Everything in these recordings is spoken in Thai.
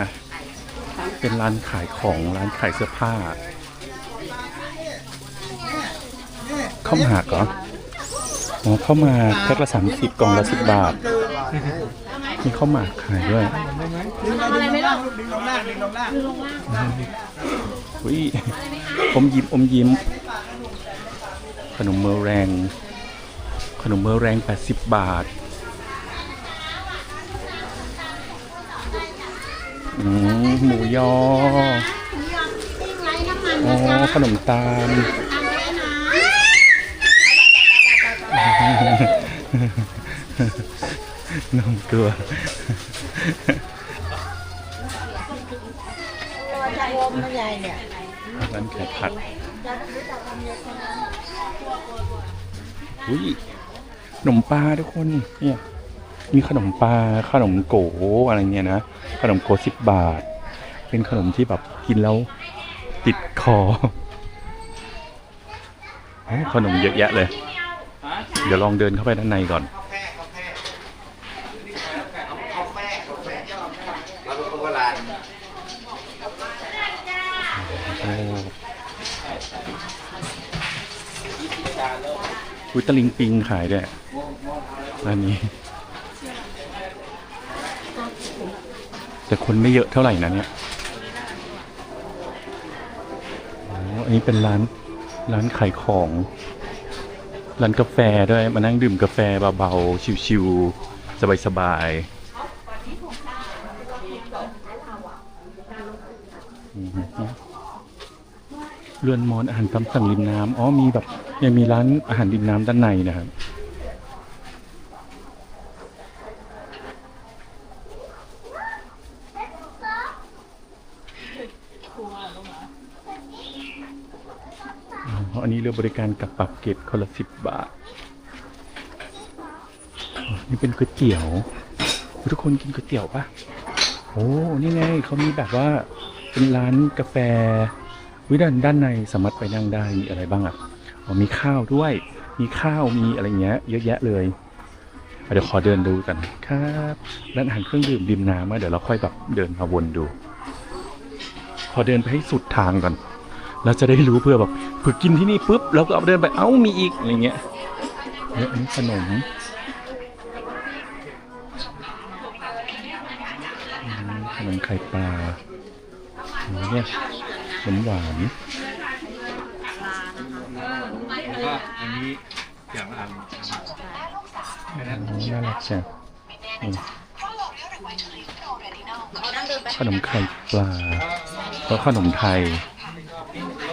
นะเป็นร้านขายของร้านขายเสื้อผ้าข้าวหมากเหรออ๋อข้าวหมากแพ็คละสามสิบกล่องละสิบบาท มีข้าวหมากขายด้วยดึงอะไรไม่รู้ดึงลงล่างดึงลงล่างอุ้ยอมยิ้มอมยิ้ม ขนมเมอแรง ขนมเมอแรง 80 บาท อืมหมูยอปิ้งไร้น้ำมันอ๋อนะจ๊ะขนมตาลนะน้องตัวตัว โอมนะยายเนี่ยร้านขายผักอุ้ยขนมปลาทุกคน เนี่ย มีขนมปลาขนมโกอะไรเงี้ยนะ ขนมโกสิบบาท เป็นขนมที่แบบกินแล้วติดคออขนมเยอะแยะเลย เดี๋ยวลองเดินเข้าไปด้านในก่อนโอ้อุยตะลิงปิงขายด้วยร้านนี้ แต่คนไม่เยอะเท่าไหร่นะเนี่ยอ้อันนี้เป็นร้านร้านขายของ ร้านกาแฟด้วยมานั่งดื่มกาแฟเบาๆชิวๆสบายๆเรือนมอนอาหารตามสั่งริมน้ำอ๋อมีแบบยังมีร้านอาหารริมน้ำด้านในนะครับ อันนี้เรือบริการกับปรับเก็บคนละสิบบาท นี่เป็นก๋วยเตี๋ยว ทุกคนกินก๋วยเตี๋ยวปะโอ้ นี่ไงเขามีแบบว่าเป็นร้านกาแฟวิด้านด้านในสามารถไปนั่งได้มีอะไรบ้างอะมีข้าวด้วย มีข้าวมีอะไรเงี้ย เยอะแยะเลยเดี๋ยวขอเดินดูกันครับร้านอาหารเครื่องดื่มริมน้ำอะเดี๋ยวเราค่อยแบบเดินมาวนดู ขอเดินไปให้สุดทางก่อนเราจะได้รู้เพื่อแบบ อกินที่นี่ปุ๊บเราก็เอาเดินไปเอ้ามีอีกอะไรเงี้ยเยอันนี้ขนมขนมไข่ปลาอันนี้เนี่ยขนมหวานแล้วก็อันนี้อย่างละอันอ๋อน่ารักจังขนมไข่ปลาแล้วขนมไทย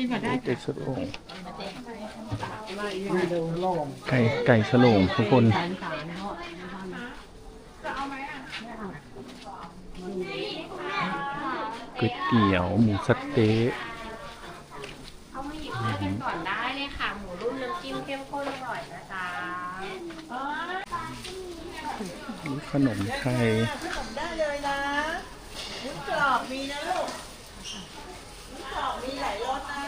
ก่สโลงไก่ไก่สโลงทุกคน ก๋วยเตี๋ยวหมูสะเต๊ะเอามาหยิบให้กันก่อนได้เลยค่ะ หมูรุ่นน้ำจิ้มเข้มข้นอร่อยนะจ๊ะมีขนมไทยขนมได้เลยนะหมุนกรอบมีนะลูกหมุน กรอบมีหลายรสนะ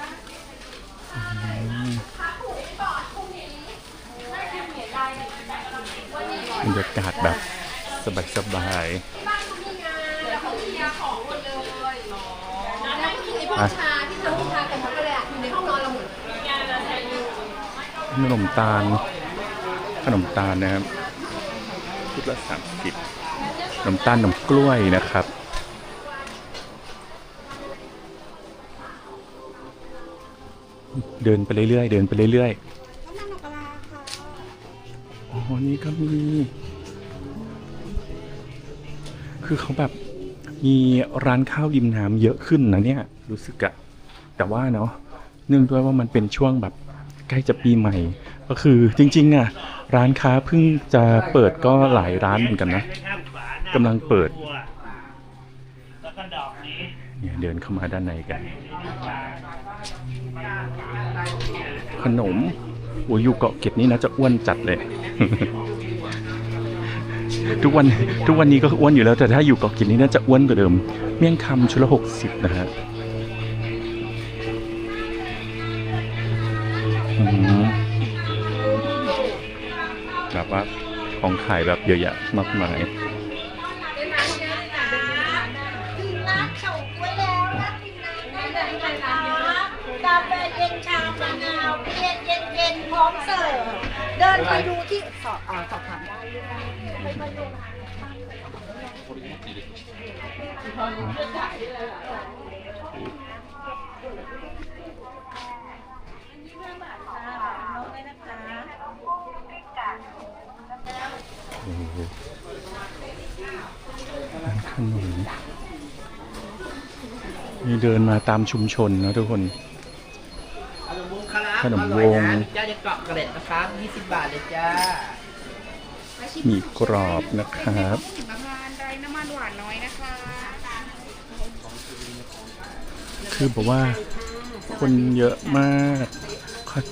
บรรยากาศแบบสบายแล้วก็คือไอ้พวกชาที่ทำพวกชากันหมดเลยอะอยู่ในห้องนอนเราหมดๆขนมตาล ขนมตาลนะครับชุดละสามสิบขนมตาลขนมกล้วยนะครับ เดินไปเรื่อยๆ เดินไปเรื่อยๆอ๋อนี่ก็มี คือเขาแบบมีร้านข้าวริมน้ำเยอะขึ้นนะเนี่ย รู้สึกอะแต่ว่าเนาะเนื่องด้วยว่ามันเป็นช่วงแบบใกล้จะปีใหม่ ก็คือจริงๆอะร้านค้าเพิ่งจะเปิดก็หลายร้านเหมือนกันนะกำลังเปิดเนี่ยเดินเข้ามาด้านในกัน ขนมโอ้ยอยู่เกาะเกร็ดนี่นะจะอ้วนจัดเลย ทุกวันทุกวันนี้ก็อ้วนอยู่แล้วแต่ถ้าอยู่เกาะเกร็ดนี่น่าจะอ้วนกว่าเดิม เมี่ยงคำชุดละหกสิบนะฮะแบบว่าของขายแบบเยอะแยะมากมาย อมเสิร์ฟเดินไปดูที่สอบอ่าสอบถามได้เลยนะไปได้ขนมนี่เดินมาตามชุมชนนะทุกคน ขนมวงครับขนมวงอร่อยนะเจ้าจะเกาะเกล็ดนะครับ 20 บาทเลยจ้าหมีกรอบนะครับหิมพานต์ไร้น้ำมันหวานน้อยนะคะคือบอกว่า คนเยอะมาก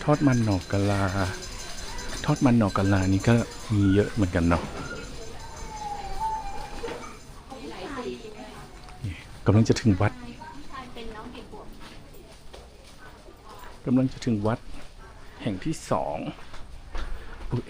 ทอดมันหนอกกะลา ทอดมันหนอกกะลานี่ก็มีเยอะเหมือนกันเนาะนี่กำลังจะถึงวัด กำลังจะถึงวัดแห่งที่สองอุ้ย